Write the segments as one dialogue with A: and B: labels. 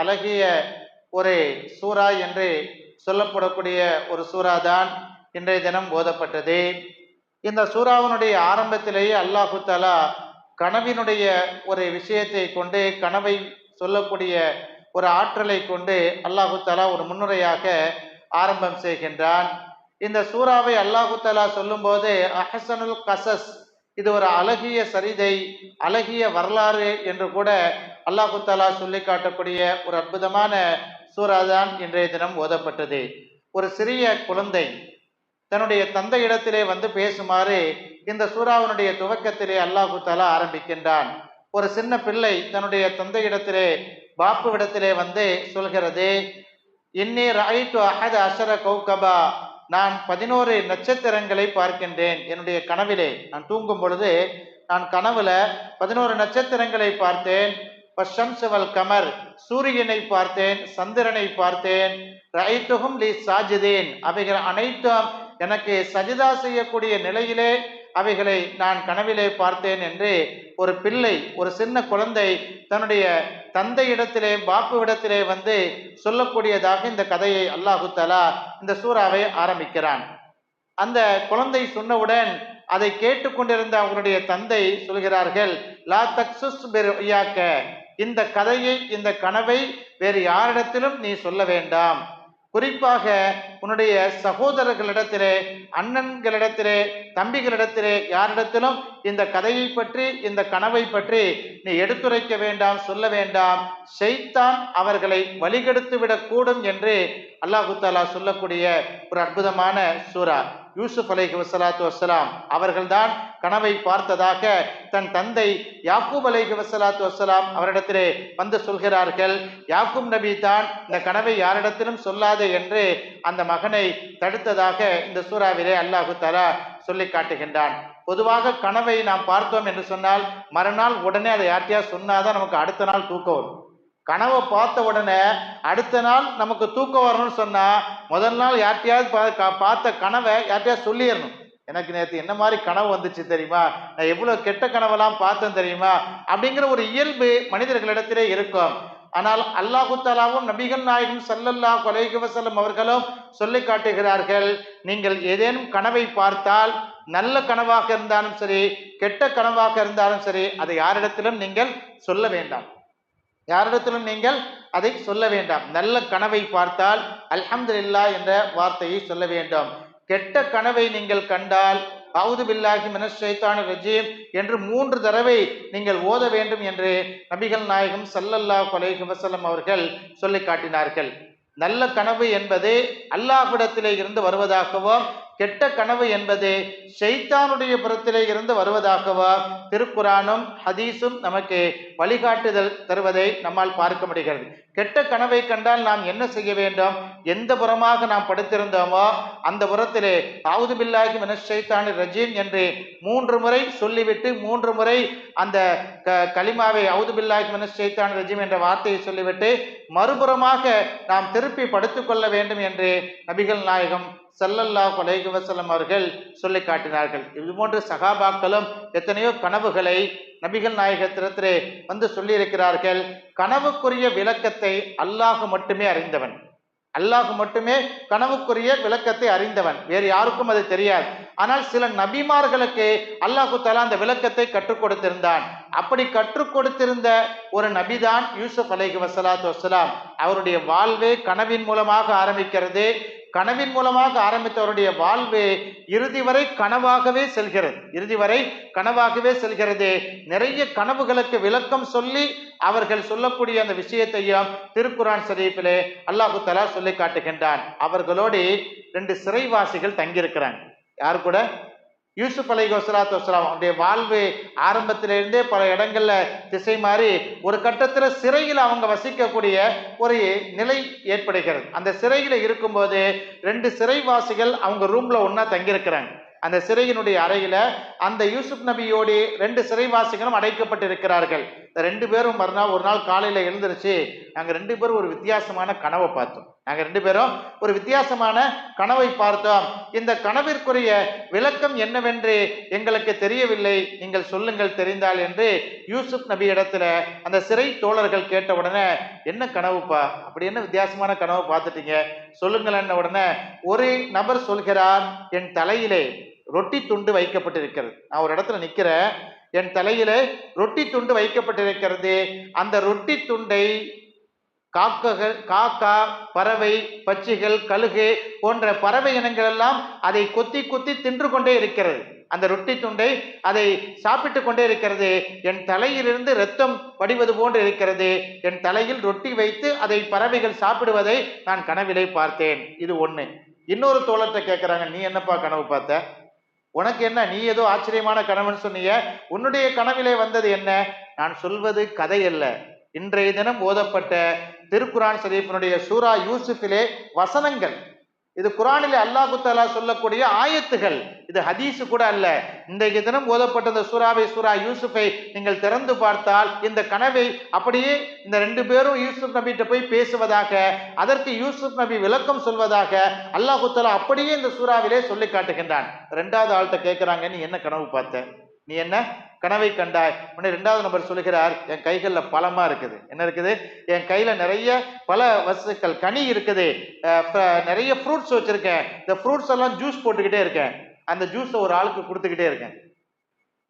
A: அழகிய ஒரு சூரா என்று சொல்லப்படக்கூடிய ஒரு சூறா தான் இன்றைய தினம் ஓதப்பட்டது. இந்த சூறாவினுடைய ஆரம்பத்திலேயே அல்லாஹு தாலா கனவினுடைய ஒரு விஷயத்தை கொண்டு கனவை சொல்லக்கூடிய ஒரு ஆற்றலை கொண்டு அல்லாஹு தாலா ஒரு முன்னுரையாக ஆரம்பம் செய்கின்றான். இந்த சூறாவை அல்லாஹு தாலா சொல்லும்போது அஹசனுல் கசஸ் இது ஒரு அழகிய சரிதை அழகிய வரலாறு என்று கூட அல்லாஹு தாலா சொல்லி காட்டக்கூடிய ஒரு அற்புதமான சூறா தான் இன்றைய தினம் ஓதப்பட்டது. ஒரு சிறிய குழந்தை தன்னுடைய தந்தை இடத்திலே வந்து பேசுமாறு இந்த சூறாவினுடைய துவக்கத்திலே அல்லாஹு தாலா ஆரம்பிக்கின்றான். ஒரு சின்ன பிள்ளை தன்னுடைய தந்தை இடத்திலே பாப்புவிடத்திலே வந்து சொல்கிறது இன்னி ராயிட்டு அஹத் அஷர கௌகபா நான் பதினோரு நட்சத்திரங்களை பார்க்கின்றேன். என்னுடைய கனவிலே நான் தூங்கும் பொழுது நான் கனவுல பதினோரு நட்சத்திரங்களை பார்த்தேன். வல் கமர் சூரியனை பார்த்தேன் சந்திரனை பார்த்தேன். ரைத்துகும் லி சாஜிதேன். அவைகள் அனைத்தும் எனக்கு சஜிதா செய்யக்கூடிய நிலையிலே அவைகளை நான் கனவிலே பார்த்தேன் என்று ஒரு பிள்ளை ஒரு சின்ன குழந்தை தன்னுடைய தந்தையிடத்திலே பாப்புவிடத்திலே வந்து சொல்லக்கூடியதாக இந்த கதையை அல்லாஹு தலா இந்த சூறாவை ஆரம்பிக்கிறான். அந்த குழந்தை சொன்னவுடன் அதை கேட்டுக்கொண்டிருந்த அவருடைய தந்தை சொல்கிறார்கள் லா தக்சுஸ் இந்த கதையை இந்த கனவை வேறு யாரிடத்திலும் நீ சொல்ல வேண்டாம். குறிப்பாக உன்னுடைய சகோதரர்களிடத்திலே அண்ணன்களிடத்திலே தம்பிகளிடத்திலே யாரிடத்திலும் இந்த கதையை பற்றி இந்த கனவை பற்றி நீ எடுத்துரைக்க வேண்டாம் சொல்ல வேண்டாம். செய்தான் அவர்களை வழிகெடுத்து விடக்கூடும் என்று அல்லாஹு தாலா சொல்லக்கூடிய ஒரு அற்புதமான சூரா யூசுப் அலைஹி வசலாத்து வசலாம் அவர்கள்தான் கனவை பார்த்ததாக தன் தந்தை யாக்கூப் அலைஹி வசலாத்து வசலாம் அவரிடத்திலே வந்து சொல்கிறார்கள். யாக்கூப் நபி தான் இந்த கனவை யாரிடத்திலும் சொல்லாது என்று அந்த மகனை தடுத்ததாக இந்த சூறாவிலே அல்லாஹு தாலா சொல்லி காட்டுகின்றான். பொதுவாக கனவை நாம் பார்த்தோம் என்று சொன்னால் மறுநாள் உடனே அதை யார்ட்டையா சொன்னாதான் நமக்கு அடுத்த நாள் தூக்கம் வரும். கனவை பார்த்த உடனே அடுத்த நாள் நமக்கு தூக்கம் வரணும்னு சொன்னால் முதல் நாள் யார்ட்டையாவது பார்த்த கனவை யார்ட்டையாவது சொல்லிடணும். எனக்கு நேற்று என்ன மாதிரி கனவு வந்துச்சு தெரியுமா? நான் எவ்வளோ கெட்ட கனவெல்லாம் பார்த்தேன் தெரியுமா? அப்படிங்கிற ஒரு இயல்பு மனிதர்களிடத்திலே இருக்கும். ஆனால் அல்லாஹுத்தாலாவும் நபிகள் நாயகம் சல்லல்லா கொலைகு வசல்லம் அவர்களும் சொல்லி காட்டுகிறார்கள் நீங்கள் ஏதேனும் கனவை பார்த்தால் நல்ல கனவாக இருந்தாலும் சரி கெட்ட கனவாக இருந்தாலும் சரி அதை யாரிடத்திலும் நீங்கள் சொல்ல வேண்டாம். யாரிடத்திலும் நீங்கள் அதை சொல்ல வேண்டாம். நல்ல கனவை பார்த்தால் அல்ஹம்துல்லா என்ற வார்த்தையை சொல்ல வேண்டும். கெட்ட கனவை நீங்கள் கண்டால் அவுது பில்லாஹி மினஷைத்தான ரஜீம் என்று மூன்று தடவை நீங்கள் ஓத வேண்டும் என்று நபிகள் நாயகம் சல்லல்லா கொலைஹி வசல்லம் அவர்கள் சொல்லி காட்டினார்கள். நல்ல கனவு என்பது அல்லாஹ்விடத்திலே இருந்து வருவதாகவும் கெட்ட கனவு என்பது ஷைத்தானுடைய புறத்திலே இருந்து வருவதாகவா? திருக்குறானும் ஹதீஸும் நமக்கு வழிகாட்டுதல் தருவதை நம்மால் பார்க்க முடிகிறது. கெட்ட கனவை கண்டால் நாம் என்ன செய்ய வேண்டும்? எந்த புறமாக நாம் படுத்திருந்தோமோ அந்த புறத்திலே ஆவுது பில்லாகி மனஷைத்தானி ரஜீம் என்று மூன்று முறை சொல்லிவிட்டு மூன்று முறை அந்த க களிமாவை அவுது பில்லாகி மனஷைத்தானி ரஜீம் என்ற வார்த்தையை சொல்லிவிட்டு மறுபுறமாக நாம் திருப்பி படுத்துக்கொள்ள வேண்டும் என்று நபிகள் நாயகம் சல்லல்லா கொலைகு வசலம் அவர்கள் சொல்லி காட்டினார்கள். இது போன்று சகாபாக்களும் எத்தனையோ கனவுகளை நபிகள் நாயகத்திடத்திலே வந்து சொல்லியிருக்கிறார்கள் கனவுக்குரிய விளக்கத்தை அல்லாஹ் மட்டுமே அறிந்தவன். அல்லாஹ் மட்டுமே கனவுக்குரிய விளக்கத்தை அறிந்தவன். வேறு யாருக்கும் அது தெரியாது. ஆனால் சில நபிமார்களுக்கு அல்லாஹு தலா அந்த விளக்கத்தை கற்றுக் கொடுத்திருந்தான். அப்படி கற்றுக் கொடுத்திருந்த ஒரு நபிதான் யூசுப் அலைஹி வசலாத் வசலாம் அவருடைய வாழ்வே கனவின் மூலமாக ஆரம்பிக்கிறது. கனவின் மூலமாக ஆரம்பித்தவருடைய வாழ்வு இறுதி வரை கனவாகவே செல்கிறது. இறுதி வரை கனவாகவே செல்கிறது. நிறைய கனவுகளுக்கு விளக்கம் சொல்லி அவர்கள் சொல்லக்கூடிய அந்த விஷயத்தையும் திருக்குரான் ஷரீஃபிலே அல்லாஹு தலா சொல்லி காட்டுகின்றான். அவர்களோடு ரெண்டு சிறைவாசிகள் தங்கியிருக்கிறாங்க. யார் கூட? யூசுப் அலை வசலாத்து வசலாம் அவருடைய வாழ்வு ஆரம்பத்திலிருந்தே பல இடங்கள்ல திசை மாறி ஒரு கட்டத்தில் சிறையில் அவங்க வசிக்கக்கூடிய ஒரு நிலை ஏற்படுகிறது. அந்த சிறையில் இருக்கும்போது ரெண்டு சிறைவாசிகள் அவங்க ரூம்ல ஒன்னா தங்கியிருக்கிறாங்க. அந்த சிறையினுடைய அறையில அந்த யூசுப் நபியோடு ரெண்டு சிறைவாசிகளும் அடைக்கப்பட்டிருக்கிறார்கள். இந்த ரெண்டு பேரும் மறுநாள் ஒரு நாள் காலையில் எழுந்திருச்சு நாங்கள் ரெண்டு பேரும் ஒரு வித்தியாசமான கனவை பார்த்தோம். நாங்கள் ரெண்டு பேரும் ஒரு வித்தியாசமான கனவை பார்த்தோம். இந்த கனவிற்குரிய விளக்கம் என்னவென்று எங்களுக்கு தெரியவில்லை. நீங்கள் சொல்லுங்கள் தெரிந்தால் என்று யூசுப் நபி இடத்துல அந்த சிறை தோழர்கள் கேட்ட உடனே என்ன கனவுப்பா? அப்படி என்ன வித்தியாசமான கனவு பார்த்துட்டீங்க? சொல்லுங்களேன்ன உடனே ஒரு நபர் சொல்கிறார் என் தலையிலே ரொட்டி துண்டு வைக்கப்பட்டிருக்கிறது. நான் ஒரு இடத்துல நிற்கிறேன் என் தலையிலே ரொட்டி துண்டு வைக்கப்பட்டிருக்கிறது. அந்த ரொட்டி துண்டை காக்ககள் காக்கா பறவை பச்சிகள் கழுகு போன்ற பறவை இனங்கள் எல்லாம் அதை கொத்தி கொத்தி தின்று கொண்டே இருக்கிறது. அந்த ரொட்டி துண்டை அதை சாப்பிட்டு கொண்டே இருக்கிறது. என் தலையிலிருந்து ரத்தம் வடிவது போன்று இருக்கிறது. என் தலையில் ரொட்டி வைத்து அதை பறவைகள் சாப்பிடுவதை நான் கனவிலே பார்த்தேன். இது ஒன்று இன்னொரு தோழத்தை கேட்குறாங்க நீ என்னப்பா கனவு பார்த்த? உனக்கு என்ன நீ ஏதோ ஆச்சரியமான கனவுன்னு சொன்னீங்க உன்னுடைய கனவிலே வந்தது என்ன? நான் சொல்வது கதை அல்ல. இன்றைய தினம் ஓதப்பட்ட திருக்குரான் ஷரீஃபினுடைய சூரா யூசுஃபிலே வசனங்கள். இது குரானில் அல்லாஹு தாலா சொல்லக்கூடிய ஆயத்துகள். இது ஹதீஸ் கூட அல்ல. இன்றைக்கு தினம் ஓதப்பட்ட இந்த சூறாவை சூரா யூசுஃபை நீங்கள் திறந்து பார்த்தால் இந்த கனவை அப்படியே இந்த ரெண்டு பேரும் யூசுப் நபிகிட்ட போய் பேசுவதாக அதற்கு யூசுப் நபி விளக்கம் சொல்வதாக அல்லாஹு தாலா அப்படியே இந்த சூறாவிலே சொல்லி காட்டுகின்றான். ரெண்டாவது ஆள்கிட்ட கேட்குறாங்க நீ என்ன கனவு பார்த்த? நீ என்ன? கனவை கண்டாய். உடனே ரெண்டாவது நபர் சொல்லுகிறார் என் கைகளில் பலமாக இருக்குது. என்ன இருக்குது? என் கையில் நிறைய பல வசுக்கள் கனி இருக்குது. நிறைய ஃப்ரூட்ஸ் வச்சுருக்கேன். இந்த ஃப்ரூட்ஸ் எல்லாம் ஜூஸ் போட்டுக்கிட்டே இருக்கேன். அந்த ஜூஸை ஒரு ஆளுக்கு கொடுத்துக்கிட்டே இருக்கேன்.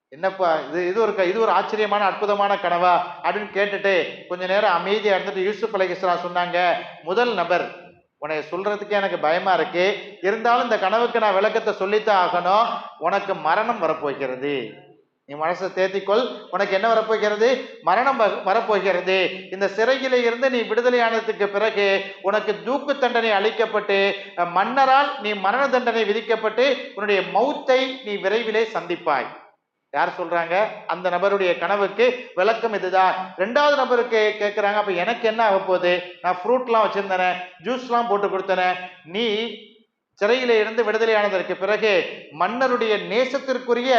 A: என்னப்பா இது இது ஒரு க- இது ஒரு ஆச்சரியமான அற்புதமான கனவா? அப்படின்னு கேட்டுட்டு கொஞ்ச நேரம் அமைதியாக இருந்துட்டு யூசுப் அலைஹிஸ்ஸலாம் சொன்னாங்க முதல் நபர். உன்னை சொல்றதுக்கே எனக்கு பயமா இருக்கு. இருந்தாலும் இந்த கனவுக்கு நான் விளக்கத்தை சொல்லித்தான் ஆகணும். உனக்கு மரணம் வரப்போகிறது. நீ மனசை தேத்திக்கொள். உனக்கு என்ன வரப்போகிறது? மரணம் வ- வரப்போகிறது. இந்த சிறையில இருந்து நீ விடுதலையானதுக்கு பிறகு உனக்கு தூக்கு தண்டனை அளிக்கப்பட்டு மன்னரால் நீ மரண தண்டனை விதிக்கப்பட்டு உன்னுடைய மௌத்தை நீ விரைவிலே சந்திப்பாய். யார் சொல்றாங்க? அந்த நபருடைய கனவுக்கு விளக்கம் இதுதான் ரெண்டாவது நபருக்கு கேட்குறாங்க அப்ப எனக்கு என்ன ஆக போகுது நான் ஃப்ரூட்லாம் வச்சிருந்தேனே ஜூஸ்லாம் போட்டு கொடுத்தேனே நீ சிறையிலே இருந்து விடுதலையானதற்கு பிறகு மன்னருடைய நேசத்திற்குரிய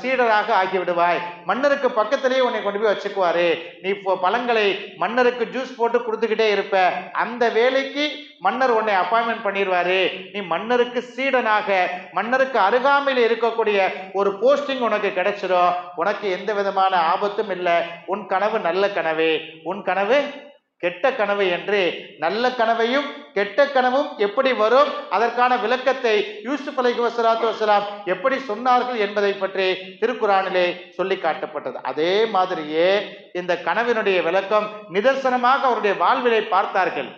A: சீடராக ஆகிவிடுவாய். மன்னருக்கு பக்கத்திலேயே உன்னை கொண்டு போய் வச்சுக்குவாரு. நீ இப்போ பழங்களை மன்னருக்கு ஜூஸ் போட்டு கொடுத்துக்கிட்டே இருப்ப. அந்த வேலைக்கு மன்னர் உன்னை அப்பாயின்மெண்ட் பண்ணிடுவாரு. நீ மன்னருக்கு சீடனாக மன்னருக்கு அருகாமையில் இருக்கக்கூடிய ஒரு போஸ்டிங் உனக்கு கிடைச்சிடும் உனக்கு எந்த விதமான ஆபத்தும் இல்லை. உன் கனவு நல்ல கனவு. உன் கனவு கெட்ட கனவு என்று நல்ல கனவையும் கெட்ட கனவும் எப்படி வரும்? அதற்கான விளக்கத்தை யூசுப் அலைஹி வசலாத்து வசலாம் எப்படி சொன்னார்கள் என்பதை பற்றி திருக்குறானிலே சொல்லி காட்டப்பட்டது. அதே மாதிரியே இந்த கனவினுடைய விளக்கம் நிதர்சனமாக அவருடைய வாழ்விலை பார்த்தார்கள்.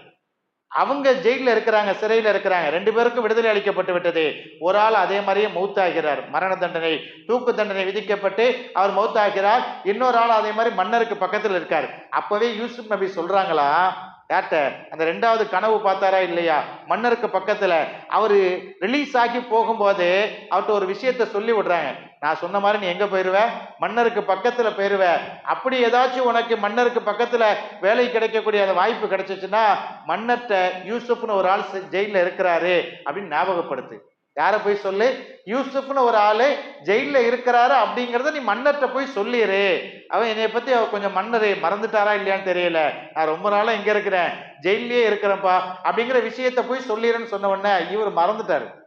A: அவங்க ஜெயிலில் இருக்கிறாங்க சிறையில் இருக்கிறாங்க. ரெண்டு பேருக்கும் விடுதலை அளிக்கப்பட்டு விட்டது. ஒரு ஆள் அதே மாதிரியே மௌத்தாகிறார். மரண தண்டனை தூக்கு தண்டனை விதிக்கப்பட்டு அவர் மௌத்தாகிறார். இன்னொரு ஆள் அதே மாதிரி மன்னருக்கு பக்கத்தில் இருக்கார். அப்பவே யூசுப் நபி சொல்றாங்களா யார்கிட்ட அந்த ரெண்டாவது கனவு பார்த்தாரா இல்லையா? மன்னருக்கு பக்கத்தில். அவர் ரிலீஸ் ஆகி போகும்போது அவர்கிட்ட ஒரு விஷயத்த சொல்லி விடுறாங்க. நான் சொன்ன மாதிரி நீ எங்க போயிருவ? மன்னருக்கு பக்கத்துல போயிருவ. அப்படி ஏதாச்சும் உனக்கு மன்னருக்கு பக்கத்துல வேலை கிடைக்கக்கூடிய அந்த வாய்ப்பு கிடைச்சிச்சுன்னா மன்னர்கிட்ட யூசுப்னு ஒரு ஆள் ஜெயிலில் இருக்கிறாரு அப்படின்னு ஞாபகப்படுத்து. யாரை போய் சொல்லு? யூசுப்னு ஒரு ஆளு ஜெயிலில் இருக்கிறாரு அப்படிங்கிறத நீ மன்னர்கிட்ட போய் சொல்லிடு அவன் என்னை பத்தி அவ கொஞ்சம் மன்னர் மறந்துட்டாரா இல்லையான்னு தெரியல. நான் ரொம்ப நாளா இங்க இருக்கிறேன். ஜெயிலே இருக்கிறேன்ப்பா அப்படிங்கிற விஷயத்த போய் சொல்லிடுறேன்னு சொன்ன உடனே இவர் மறந்துட்டாரு.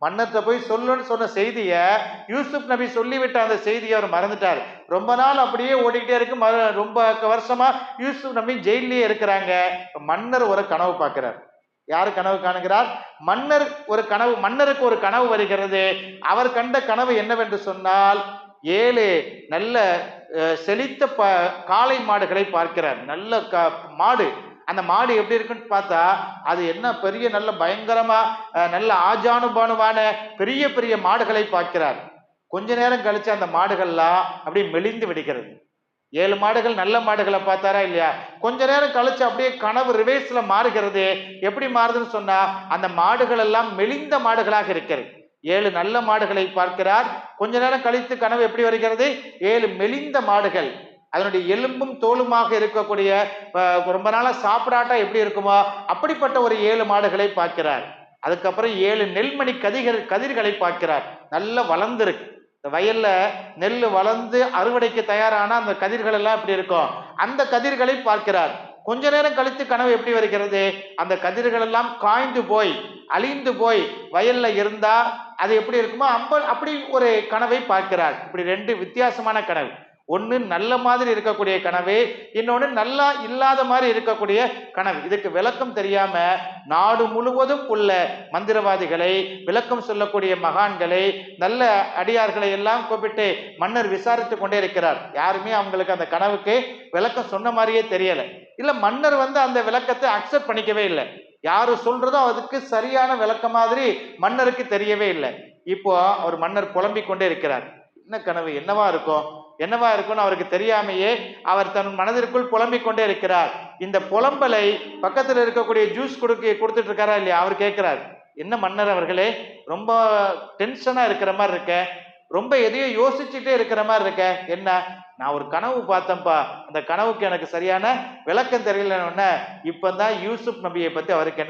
A: மன்னத்தை போய் சொல்லுன்னு சொன்ன செய்தியை யூசுப் நபி சொல்லிவிட்ட அந்த செய்தியை அவர் மறந்துட்டார். ரொம்ப நாள் அப்படியே ஓடிக்கிட்டே இருக்கு. மறு- ரொம்ப வருஷமா யூசுப் நபி ஜெயிலே இருக்கிறாங்க. மன்னர் ஒரு கனவு பார்க்கிறார். யார் கனவு காணுகிறார்? மன்னர் ஒரு கனவு மன்னருக்கு ஒரு கனவு வருகிறது. அவர் கண்ட கனவு என்னவென்று சொன்னால் ஏழு நல்ல செழித்த ப காளை மாடுகளை பார்க்கிறார். நல்ல க மாடு. அந்த மாடு எப்படி இருக்குன்னு பார்த்தா அது என்ன பெரிய நல்ல பயங்கரமா நல்ல ஆஜானுபானுவான பெரிய பெரிய மாடுகளை பார்க்கிறார் கொஞ்ச நேரம் கழிச்சு அந்த மாடுகள்லாம் அப்படியே மெலிந்து விடுகிறது. ஏழு மாடுகள் நல்ல மாடுகளை பார்த்தாரா இல்லையா? கொஞ்ச நேரம் கழிச்சு அப்படியே கனவு ரிவேர்ஸ்ல மாறுகிறது எப்படி மாறுதுன்னு சொன்னா அந்த மாடுகள் எல்லாம் மெலிந்த மாடுகளாக இருக்கிறது. ஏழு நல்ல மாடுகளை பார்க்கிறார். கொஞ்ச நேரம் கழித்து கனவு எப்படி வருகிறது? ஏழு மெலிந்த மாடுகள். அதனுடைய எலும்பும் தோலுமாக இருக்கக்கூடிய ரொம்ப நாளாக சாப்பிடாட்டா எப்படி இருக்குமோ அப்படிப்பட்ட ஒரு ஏழு மாடுகளை பார்க்கிறார். அதுக்கப்புறம் ஏழு நெல்மணி கதிர்கள் கதிர்களை பார்க்கிறார். நல்லா வளர்ந்துருக்கு. இந்த வயல்ல நெல் வளர்ந்து அறுவடைக்கு தயாரான அந்த கதிர்கள் எல்லாம் எப்படி இருக்கும்? அந்த கதிர்களை பார்க்கிறார். கொஞ்ச நேரம் கழித்து கனவு எப்படி வருகிறது? அந்த கதிர்கள் எல்லாம் காய்ந்து போய் அழிந்து போய் வயல்ல இருந்தா அது எப்படி இருக்குமோ அம்ப அப்படி ஒரு கனவை பார்க்கிறார். இப்படி ரெண்டு வித்தியாசமான கனவு. ஒன்று நல்ல மாதிரி இருக்கக்கூடிய கனவு இன்னொன்று நல்லா இல்லாத மாதிரி இருக்கக்கூடிய கனவு. இதுக்கு விளக்கம் தெரியாம நாடு முழுவதும் உள்ள மந்திரவாதிகளை விளக்கம் சொல்லக்கூடிய மகான்களை நல்ல அடியார்களை எல்லாம் கூப்பிட்டு மன்னர் விசாரித்து கொண்டே இருக்கிறார். யாருமே அவங்களுக்கு அந்த கனவுக்கு விளக்கம் சொன்ன மாதிரியே தெரியல. இல்ல மன்னர் வந்து அந்த விளக்கத்தை அக்செப்ட் பண்ணிக்கவே இல்லை. யாரு சொல்றதோ அதுக்கு சரியான விளக்கம் மாதிரி மன்னருக்கு தெரியவே இல்லை. இப்போ அவர் மன்னர் புலம்பிக் கொண்டே இருக்கிறார். என்ன கனவு? என்னவா இருக்கும்? என்னவா இருக்கும்னு அவருக்கு தெரியாமையே அவர் தன் மனதிற்குள் புலம்பிக் கொண்டே இருக்கிறார். இந்த புலம்பலை பக்கத்தில் இருக்கக்கூடிய ஜூஸ் கொடுக்க கொடுத்துட்டு இருக்காரா இல்லையா? அவர் கேட்கிறார் என்ன மன்னர் அவர்களே ரொம்ப டென்ஷனாக இருக்கிற மாதிரி இருக்க ரொம்ப எதையோ யோசிச்சுட்டே இருக்கிற மாதிரி இருக்க. என்ன? நான் ஒரு கனவு பார்த்தேன்ப்பா அந்த கனவுக்கு எனக்கு சரியான விளக்கம் தெரியலன்னு இப்பதான் யூசுப் நபியை பத்தி அவருக்கு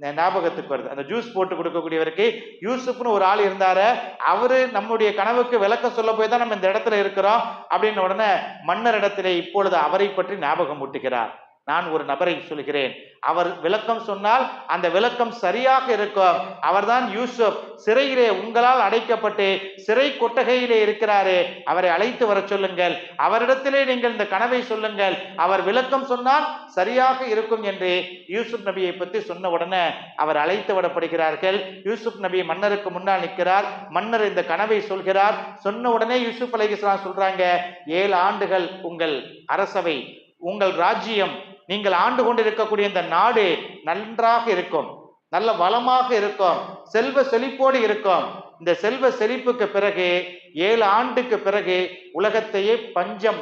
A: என்ன ஞாபகத்துக்கு வருது. அந்த ஜூஸ் போட்டு கொடுக்கக்கூடியவருக்கு யூசுப்னு ஒரு ஆள் இருந்தாரு. அவரு நம்முடைய கனவுக்கு விளக்கம் சொல்ல போய் தான் நம்ம இந்த இடத்துல இருக்கிறோம். அப்படின்னு உடனே மன்னர் இடத்திலே இப்பொழுது அவரை பற்றி ஞாபகம் ஊட்டுகிறார். நான் ஒரு நபரை சொல்கிறேன். அவர் விளக்கம் சொன்னால் அந்த விளக்கம் சரியாக இருக்கும். அவர்தான் யூசுப். சிறையிலே உங்களால் அடைக்கப்பட்டு சிறை கொட்டகையிலே இருக்கிறாரே. அவரை அழைத்து வர சொல்லுங்கள். அவரிடத்திலே நீங்கள் இந்த கனவை சொல்லுங்கள். அவர் விளக்கம் சொன்னால் சரியாக இருக்கும் என்று யூசுப் நபியை பற்றி சொன்ன உடனே அவர் அழைத்து விடப்படுகிறார்கள். யூசுப் நபி மன்னருக்கு முன்னால் நிற்கிறார். மன்னர் இந்த கனவை சொல்கிறார். சொன்ன உடனே யூசுப் அலைகிஸ்லாம் சொல்றாங்க ஏழு ஆண்டுகள் உங்கள் அரசவை உங்கள் ராஜ்யம் நீங்கள் ஆண்டு கொண்டிருக்கக்கூடிய இந்த நாடு நன்றாக இருக்கும். நல்ல வளமாக இருக்கும். செல்வ செழிப்போடு இருக்கும். இந்த செல்வ செழிப்புக்கு பிறகு ஏழு ஆண்டுக்கு பிறகு உலகத்தையே பஞ்சம்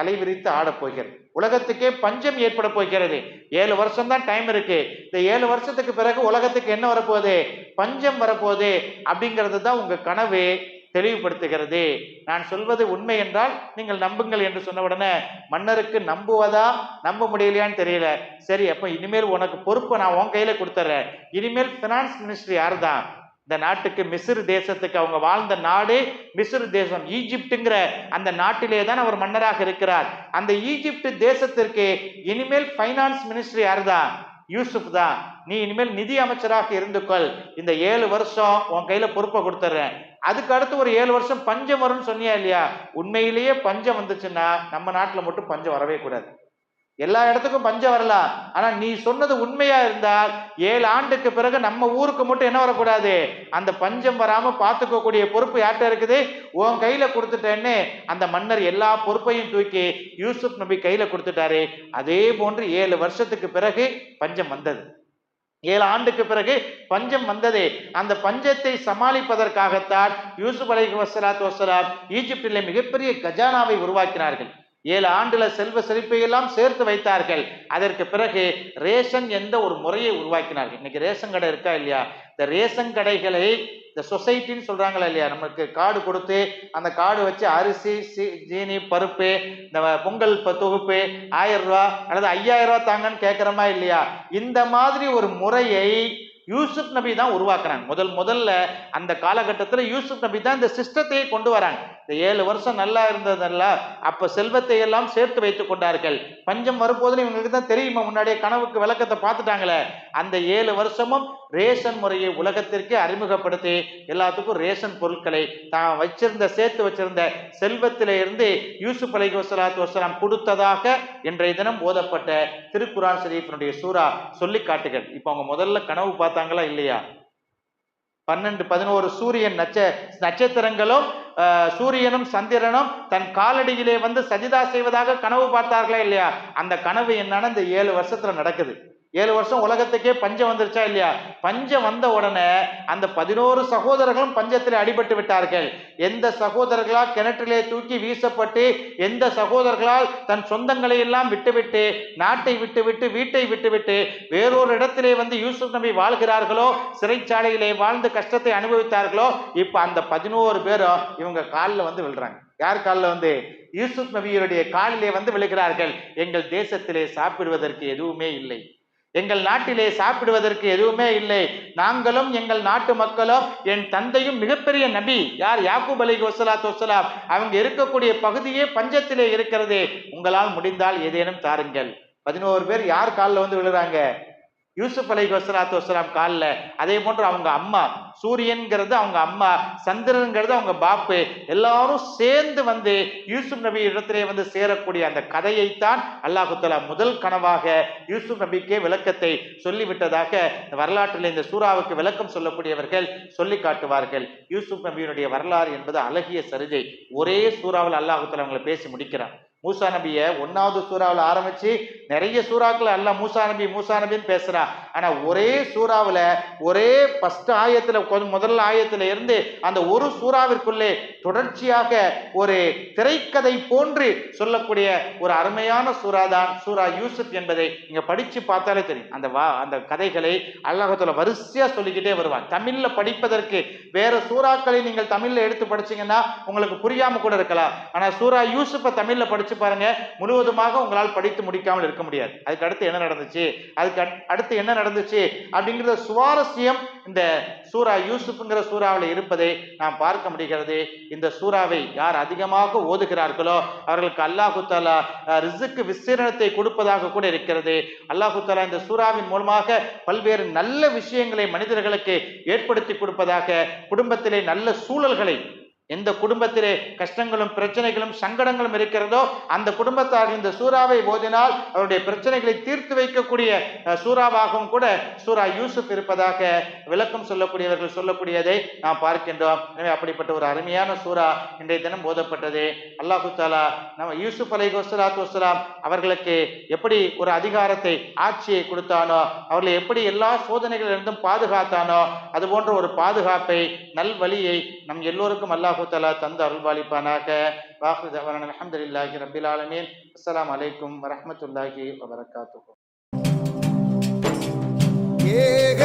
A: தலைவிரித்து ஆடப் போகிறது. உலகத்துக்கே பஞ்சம் ஏற்பட போகிறது. ஏழு வருஷம் தான் டைம் இருக்கு. இந்த ஏழு வருஷத்துக்கு பிறகு உலகத்துக்கு என்ன வரப்போகுது? பஞ்சம் வரப்போகுது. அப்படிங்கிறது தான் உங்க கனவு. தெளிவுபடுத்துகிறது. நான் சொல்வது உண்மை என்றால் நீங்கள் நம்புங்கள் என்று சொன்ன உடனே மன்னருக்கு நம்புவதா நம்ப முடியலையான்னு தெரியல. சரி அப்போ இனிமேல் உனக்கு பொறுப்பை நான் உன் கையில கொடுத்துட்றேன் இனிமேல் பினான்ஸ் மினிஸ்ட்ரி யார் தான் இந்த நாட்டுக்கு மிஸ்ரு தேசத்துக்கு அவங்க வாழ்ந்த நாடு மிஸ்ரு தேசம். ஈஜிப்டுங்கிற அந்த நாட்டிலே தான் அவர் மன்னராக இருக்கிறார். அந்த ஈஜிப்ட் தேசத்திற்கு இனிமேல் ஃபைனான்ஸ் மினிஸ்ட்ரி யாருதான்? யூசுப் தான். நீ இனிமேல் நிதி அமைச்சராக இருந்து கொள். இந்த ஏழு வருஷம் உன் கையில பொறுப்பை கொடுத்துட்றேன் அதுக்கு அடுத்து ஒரு ஏழு வருஷம் பஞ்சம் வரும்னு சொன்னியா இல்லையா? உண்மையிலேயே பஞ்சம் வந்துச்சுன்னா நம்ம நாட்டில் மட்டும் பஞ்சம் வரவே கூடாது. எல்லா இடத்துக்கும் பஞ்சம் வரலாம். ஆனா நீ சொன்னது உண்மையா இருந்தால் ஏழு ஆண்டுக்கு பிறகு நம்ம ஊருக்கு மட்டும் என்ன வரக்கூடாது? அந்த பஞ்சம் வராம பார்த்துக்கக்கூடிய பொறுப்பு யார்கிட்ட இருக்குது? உன் கையில கொடுத்துட்டேன்னு அந்த மன்னர் எல்லா பொறுப்பையும் தூக்கி யூசுப் நபி கையில கொடுத்துட்டாரு. அதே போன்று ஏழு வருஷத்துக்கு பிறகு பஞ்சம் வந்தது. ஏழு ஆண்டுக்கு பிறகு பஞ்சம் வந்தது. அந்த பஞ்சத்தை சமாளிப்பதற்காகத்தான் யூசுப் அலைஹி வசலாத் வசலாம் ஈஜிப்டிலே மிகப்பெரிய கஜானாவை உருவாக்கினார்கள். ஏழு ஆண்டுல செல்வ செழிப்பை எல்லாம் சேர்த்து வைத்தார்கள். அதற்கு பிறகு ரேஷன் என்ற ஒரு முறையை உருவாக்கினார்கள். இன்னைக்கு ரேஷன் கடை இருக்கா இல்லையா? இந்த ரேஷன் கடைகளை இந்த சொசைட்டின்னு சொல்றாங்களா இல்லையா? நமக்கு கார்டு கொடுத்து அந்த கார்டு வச்சு அரிசி சி- ஜீனி பருப்பு இந்த பொங்கல் இப்போ தொகுப்பு ஆயிரம் ரூபா அல்லது ஐயாயிரம் ரூபா தாங்கன்னு கேட்குறமா இல்லையா? இந்த மாதிரி ஒரு முறையை யூசுப் நபி தான் உருவாக்குறாங்க. முதல் முதல்ல அந்த காலகட்டத்தில் யூசுப் நபி தான் இந்த சிஸ்டத்தையே கொண்டு வராங்க. இந்த ஏழு வருஷம் நல்லா இருந்ததல்ல அப்ப செல்வத்தை எல்லாம் சேர்த்து வைத்துக் கொண்டார்கள். பஞ்சம் வரும்போதுன்னு இவங்களுக்கு தான் தெரியுமா? முன்னாடியே கனவுக்கு விளக்கத்தை பார்த்துட்டாங்களே. அந்த ஏழு வருஷமும் ரேஷன் முறையை உலகத்திற்கு அறிமுகப்படுத்தி எல்லாத்துக்கும் ரேஷன் பொருட்களை தான் வச்சிருந்த சேர்த்து வச்சிருந்த செல்வத்தில இருந்து யூசுப் அலைஹி வசலாத்து வசலாம் கொடுத்ததாக இன்றைய தினம் ஓதப்பட்ட திருக்குரான் ஷரீஃபினுடைய சூரா சொல்லி காட்டுகள் இப்போ அவங்க முதல்ல கனவு பார்த்தாங்களா இல்லையா? பன்னெண்டு பதினோரு சூரியன் நட்ச நட்சத்திரங்களும் சூரியனும் சந்திரனும் தன் காலடியிலே வந்து சஜிதா செய்வதாக கனவு பார்த்தார்களா இல்லையா? அந்த கனவு என்னன்னா இந்த ஏழு வருஷத்துல நடக்குது. ஏழு வருஷம் உலகத்துக்கே பஞ்சம் வந்துருச்சா இல்லையா? பஞ்சம் வந்த உடனே அந்த பதினோரு சகோதரர்களும் பஞ்சத்தில் அடிபட்டு விட்டார்கள். எந்த சகோதரர்களால் கிணற்றிலே தூக்கி வீசப்பட்டு எந்த சகோதரர்களால் தன் சொந்தங்களை எல்லாம் விட்டுவிட்டு நாட்டை விட்டுவிட்டு வீட்டை விட்டுவிட்டு வேறொரு இடத்திலே வந்து யூசுப் நபி வாழ்கிறார்களோ சிறைச்சாலையிலே வாழ்ந்து கஷ்டத்தை அனுபவித்தார்களோ இப்போ அந்த பதினோரு பேரும் இவங்க காலில் வந்து விழுறாங்க. யார் காலில் வந்து? யூசுப் நபியருடைய காலிலே வந்து விழுகிறார்கள். எங்கள் தேசத்திலே சாப்பிடுவதற்கு எதுவுமே இல்லை. எங்கள் நாட்டிலே சாப்பிடுவதற்கு எதுவுமே இல்லை. நாங்களும் எங்கள் நாட்டு மக்களும் என் தந்தையும் மிகப்பெரிய நபி யார் யாக்கூப் அலி வசலாத் வசலாம் அவங்க இருக்கக்கூடிய பகுதியே பஞ்சத்திலே இருக்கிறது. உங்களால் முடிந்தால் ஏதேனும் தாருங்கள். பதினோரு பேர் யார் காலில் வந்து விழுறாங்க? யூசுப் அலை வசலாத்து வசலாம் காலில் அதே போன்று அவங்க அம்மா சூரியன்கிறது அவங்க அம்மா சந்திரன்கிறது அவங்க பாப்பு எல்லாரும் சேர்ந்து வந்து யூசுப் நபி இடத்திலே வந்து சேரக்கூடிய அந்த கதையைத்தான் அல்லாஹுத்தலா முதல் கனவாக யூசுப் நபிக்கே விளக்கத்தை சொல்லிவிட்டதாக இந்த வரலாற்றில் இந்த சூறாவுக்கு விளக்கம் சொல்லக்கூடியவர்கள் சொல்லி காட்டுவார்கள். யூசுப் நபியினுடைய வரலாறு என்பது அழகிய சரிதை ஒரே சூறாவில் அல்லாஹுத்தலா அவங்களை பேசி முடிக்கிறான். மூசா நபியை ஒன்னாவது சூறாவில் ஆரம்பிச்சு நிறைய சூறாக்கள் அல்ல மூசா நபி மூசா நபின்னு பேசுறான் ஆனா ஒரே சூறாவில் ஒரே ஃபர்ஸ்ட் ஆயத்துல கொஞ்சம் முதல் ஆயத்துல இருந்து அந்த ஒரு சூறாவிற்குள்ளே தொடர்ச்சியாக ஒரு திரைக்கதை போன்று சொல்லக்கூடிய ஒரு அருமையான சூறா தான் சூரா யூசுப் என்பதை நீங்க படிச்சு பார்த்தாலே தெரியும். அந்த வா அந்த கதைகளை அல்லாஹத்துல வரிசையா சொல்லிக்கிட்டே வருவான். தமிழ்ல படிப்பதற்கு வேற சூறாக்களை நீங்கள் தமிழ்ல எடுத்து படிச்சீங்கன்னா உங்களுக்கு புரியாம கூட இருக்கலாம். ஆனா சூரா யூசுப்பை தமிழ்ல படிச்சு பாருங்க முழுவதுமாக உங்களால் படித்து முடிக்காமல் இருக்க முடியாது. அதுக்கு அடுத்து என்ன நடந்துச்சு? அதுக்கு அடுத்து என்ன நடந்துச்சு? அப்படிங்கிற சுவாரஸ்யம் இந்த சூரா யூசுப்ங்கிற சூறாவில் இருப்பதை நாம் பார்க்க முடிகிறது. இந்த சூறாவை யார் அதிகமாக ஓதுகிறார்களோ அவர்களுக்கு அல்லாஹு தாலா ரிசுக்கு விஸ்தீரணத்தை கொடுப்பதாக கூட இருக்கிறது. அல்லாஹு தாலா இந்த சூறாவின் மூலமாக பல்வேறு நல்ல விஷயங்களை மனிதர்களுக்கு ஏற்படுத்தி கொடுப்பதாக குடும்பத்திலே நல்ல சூழல்களை எந்த குடும்பத்திலே கஷ்டங்களும் பிரச்சனைகளும் சங்கடங்களும் இருக்கிறதோ அந்த குடும்பத்தார் இந்த சூறாவை ஓதினால் அவருடைய பிரச்சனைகளை தீர்த்து வைக்கக்கூடிய சூறாவாகவும் கூட சூரா யூசுப் இருப்பதாக விளக்கம் சொல்லக்கூடியவர்கள் சொல்லக்கூடியதை நாம் பார்க்கின்றோம். எனவே அப்படிப்பட்ட ஒரு அருமையான சூரா இன்றைய தினம் ஓதப்பட்டது. அல்லாஹு தாலா நம்ம யூசுப் அலை வசலாத்து வசலாம் அவர்களுக்கு எப்படி ஒரு அதிகாரத்தை ஆட்சியை கொடுத்தானோ அவர்களை எப்படி எல்லா சோதனைகளிலிருந்தும் பாதுகாத்தானோ அது போன்ற ஒரு பாதுகாப்பை நல்வழியை நம் எல்லோருக்கும் அல்லாஹ் அல்லாஹு தலா தந்து அருள்பாலிப்பானாக வாஹு தவறான அலமதுல்லாஹி ரபில் ஆலமீன். அஸ்லாம் வலைக்கும் வரமத்துல்லாஹி வபரகாத்து
B: ஏக